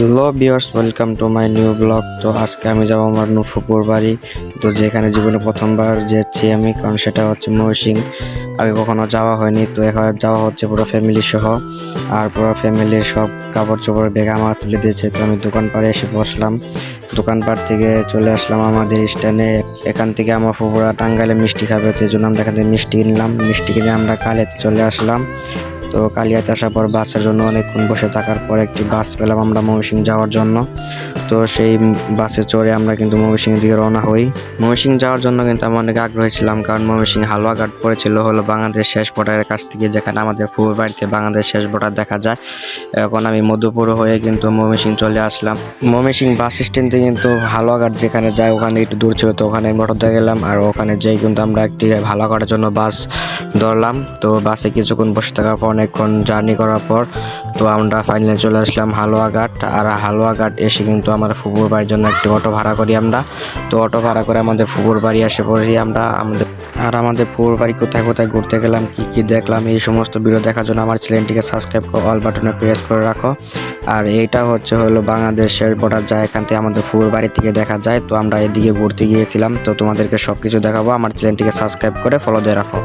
Hello bears welcome to my new blog. তো আজকে আমি যাব আমার নুফুপুর বাড়ি। তো যেখানে জীবনে প্রথমবার যাচ্ছি আমি, কারণ সেটা হচ্ছে মহসিং আগে কখনো যাওয়া হয়নি, তো এখানে যাওয়া হচ্ছে পুরো ফ্যামিলি সহ। আর পুরো ফ্যামিলির সব কাপড় চোপড় বেগে আমার তুলে দিয়েছে। তো আমি দোকান পাড়ে এসে বসলাম। দোকান পাড় থেকে চলে আসলাম আমাদের স্ট্যান্ডে। এখান থেকে আমার ফুপুরা টাঙ্গাইলে মিষ্টি খাবে, তো জন্য আমরা এখান থেকে মিষ্টি কিনলাম। মিষ্টি কিনে আমরা কালেতে চলে আসলাম। তো কালিয়াতে আসার পর বাসের জন্য অনেকক্ষণ বসে থাকার পর একটি বাস পেলাম আমরা ময়মনসিং যাওয়ার জন্য। তো সেই বাসে চড়ে আমরা কিন্তু ময়মনসিং দিকে রওনা হই। ময়মনসিং যাওয়ার জন্য কিন্তু আমি অনেক আগ্রহী ছিলাম কারণ ময়মনসিং হালুয়া ঘাট পড়েছিল, হলো বাংলাদেশ শেষ বর্ডারের কাছ থেকে, যেখানে আমাদের ফুল বাড়িতে বাংলাদেশ শেষ বর্ডার দেখা যায়। এখন আমি মধুপুর হয়ে কিন্তু ময়মনসিং চলে আসলাম। ময়মনসিং বাস স্ট্যান্ড কিন্তু হালুয়াঘাট যেখানে যায়, ওখানে একটু দূর ছিল তো ওখানে মোটর গেলাম আর ওখানে যেই কিন্তু আমরা একটি হালুয়াঘাটের জন্য বাস ধরলাম। তো বাসে কিছুক্ষণ বসে থাকার পর অনেকক্ষণ জার্নি করার পর তো আমরা ফাইনালি চলে আসলাম হালুয়াঘাট। আর হালুয়াঘাট এসে কিন্তু আমার ফুপুর বাড়ির জন্য একটি অটো ভাড়া করি আমরা। তো অটো ভাড়া করে আমাদের ফুপুর বাড়ি এসে পড়ি আমরা। আমাদের আর আমাদের ফুপুর বাড়ি কোথায় কোথায় ঘুরতে গেলাম, কি কি দেখলাম, এই সমস্ত ভিডিও দেখার জন্য আমার চ্যানেলটিকে সাবস্ক্রাইব করে অল বাটনে প্রেস করে রাখো। আর এইটা হচ্ছে হলো বাংলাদেশ শেষ বর্ডার যায় এখান থেকে আমাদের ফুপুর বাড়ি থেকে দেখা যায়। তো আমরা এদিকে ঘুরতে গিয়েছিলাম। তো তোমাদেরকে সব কিছু দেখাবো। আমার চ্যানেলটিকে সাবস্ক্রাইব করে ফলো দিয়ে রাখো।